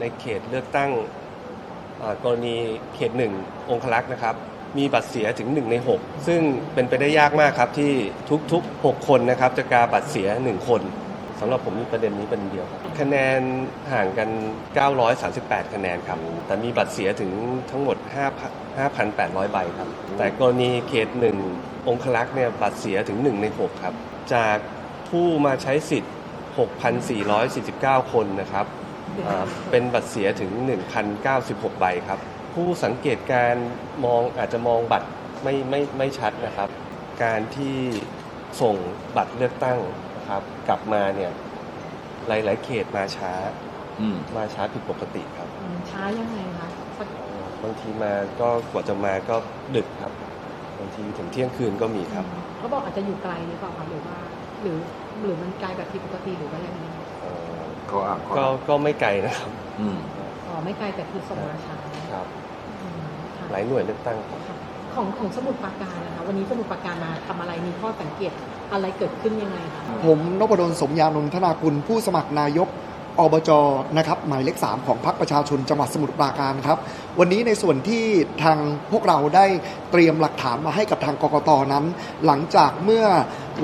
ในเขตเลือกตั้งกรณีเขตหนึ่งองคลักษ์นะครับ มีบัตรเสียถึง 1 ใน 6 ซึ่งเป็นไปได้ยากมากครับที่ทุกๆ 6 คนนะครับจะกาบัตรเสีย 1 คนสำหรับผมมีประเด็นนี้เป็นเดียวคะแนนห่างกัน 938 คะแนนครับ แต่มีบัตรเสียถึงทั้งหมด 5,800 ใบครับ แต่กรณีเขตหนึ่งองคลักษ์เนี่ยบัตรเสียถึง 1 ใน 6 ครับ จากผู้มาใช้สิทธิ์ 6,449 คนนะครับ เป็นบัตรเสียถึง 1,096 ใบครับ ผู้สังเกตการณ์มองอาจจะมองบัตรไม่ไม่ไม่ชัดนะครับ การที่ส่งบัตรเลือกตั้งนะครับกลับมาเนี่ยหลาย ๆ เขตมาช้าอืมมาช้าผิดปกติครับอืมช้ายังไงคะสักบางทีมาก็กว่าจะมาก็ดึกครับบางทีถึงเที่ยงคืนก็มีครับเขาบอกอาจจะอยู่ไกลหรือเปล่าคะหรือว่าหรือ หรือมันไกลแบบผิดปกติหรือว่ายังไงเอ่อเขาอ้างข้อก็ก็ไม่ไกลนะครับอืมอ๋อไม่ไกลแต่คือส่งมาช้าครับอืมค่ะหลายหน่วยเลือกตั้งครับค่ะของของสมุทรปราการนะคะวันนี้สมุทรปราการมาทำอะไรมีข้อสังเกตอะไรเกิดขึ้นยังไงคะผมนพดลสมยานนทนากุลผู้สมัครนายกอบจนะครับหมายเลข3ของพรรคประชาชนจังหวัดสมุทรปราการครับ วันนี้ในส่วนที่ทางพวกเราได้เตรียมหลักฐานมาให้กับทางกกตนั้น หลังจากเมื่อ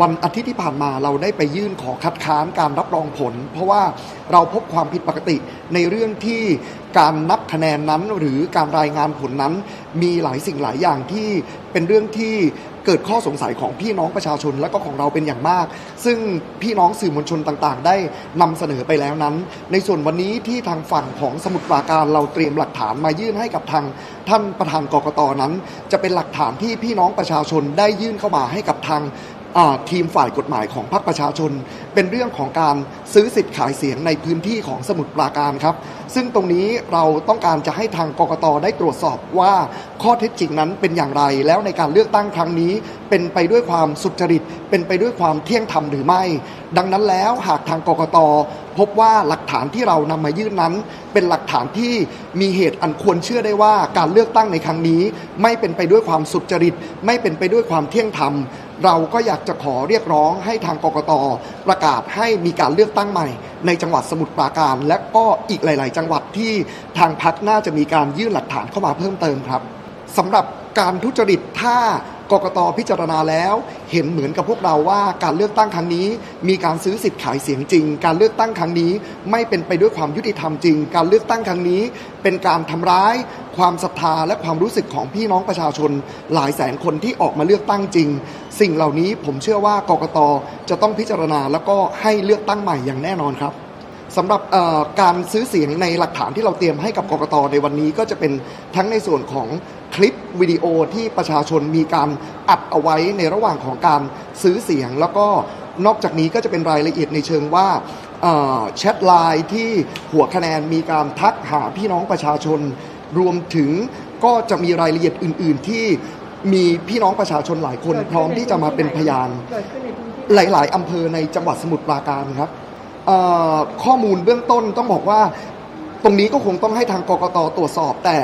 วันอาทิตย์ที่ผ่านมาเราได้ไปยื่นขอคัดค้านการรับรองผล เพราะว่าเราพบความผิดปกติในเรื่องที่การนับคะแนนนั้นหรือการรายงานผลนั้น มีหลายสิ่งหลายอย่างที่เป็นเรื่องที่เกิดข้อสงสัยของพี่น้องประชาชนและก็ของเราเป็นอย่างมาก ซึ่งพี่น้องสื่อมวลชนต่างๆ ได้นำเสนอไปแล้วนั้น ในส่วนวันนี้ที่ทางฝั่งของสมุทรปราการเราเตรียมหลักฐานมายื่นให้กับทางท่านประธานกกตนั้น จะเป็นหลักฐานที่พี่น้องประชาชนได้ยื่นเข้ามาให้กับทาง อ่าทีมฝ่ายกฎหมายของพรรคประชาชน เป็นเรื่องของการซื้อสิทธิ์ขายเสียงในพื้นที่ของสมุทรปราการครับ ซึ่งตรงนี้เราต้องการจะให้ทางกกตได้ตรวจสอบว่าข้อเท็จจริงนั้นเป็นอย่างไร แล้วในการเลือกตั้งครั้งนี้ เป็นไปด้วยความสุจริต เป็นไปด้วยความเที่ยงธรรมหรือไม่ ดังนั้นแล้วหากทางกกตพบว่าหลักฐานที่เรานำมายื่นนั้น เป็นหลักฐานที่มีเหตุอันควรเชื่อได้ว่าการเลือกตั้งในครั้งนี้ ไม่เป็นไปด้วยความสุจริต ไม่เป็นไปด้วยความเที่ยงธรรม เราก็อยากจะขอเรียกร้องให้ทางกกตประกาศให้มีการเลือกตั้งใหม่ ในจังหวัดสมุทรปราการ และก็อีกหลาย ๆ จังหวัดที่ทางพักน่าจะมีการยื่นหลักฐานเข้ามาเพิ่มเติมครับสำหรับการทุจริตถ้ากกตพิจารณาแล้ว เห็นเหมือนกับพวกเราว่าการเลือกตั้งครั้งนี้ มีการซื้อสิทธิ์ขายเสียงจริง การเลือกตั้งครั้งนี้ไม่เป็นไปด้วยความยุติธรรมจริง การเลือกตั้งครั้งนี้ เป็นการทำร้าย ความศรัทธาและความรู้สึกของพี่น้องประชาชนหลายแสนคนที่ออกมาเลือกตั้งจริง สิ่งเหล่านี้ผมเชื่อว่ากกตจะต้องพิจารณาแล้วก็ให้เลือกตั้งใหม่อย่างแน่นอนครับสำหรับการซื้อเสียงในหลักฐานที่เราเตรียมให้กับกกตในวันนี้ก็จะเป็นทั้งในส่วนของคลิปวิดีโอที่ประชาชนมีการอัดเอาไว้ในระหว่างของการซื้อเสียง แล้วก็นอกจากนี้ก็จะเป็นรายละเอียดในเชิงว่าแชทไลน์ที่หัวคะแนนมีการทักหาพี่น้องประชาชน รวมถึงก็จะมีรายละเอียดอื่น ๆ ที่มีพี่น้องประชาชนหลายคน พร้อมที่จะมาเป็นพยาน เกิดขึ้นในพื้นที่หลาย ๆ อำเภอในจังหวัดสมุทรปราการครับเอ่อข้อมูลเบื้องต้นต้องบอกว่า ตรงนี้ก็คงต้องให้ทางกกตตรวจสอบ แต่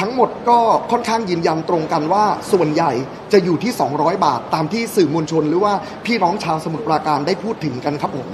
ทั้งหมดก็ค่อนข้างยืนยันตรงกันว่าส่วนใหญ่จะอยู่ที่ 200 บาทตามที่สื่อมวลชน หรือว่าพี่น้องชาวสมุทรปราการได้พูดถึงกันครับผม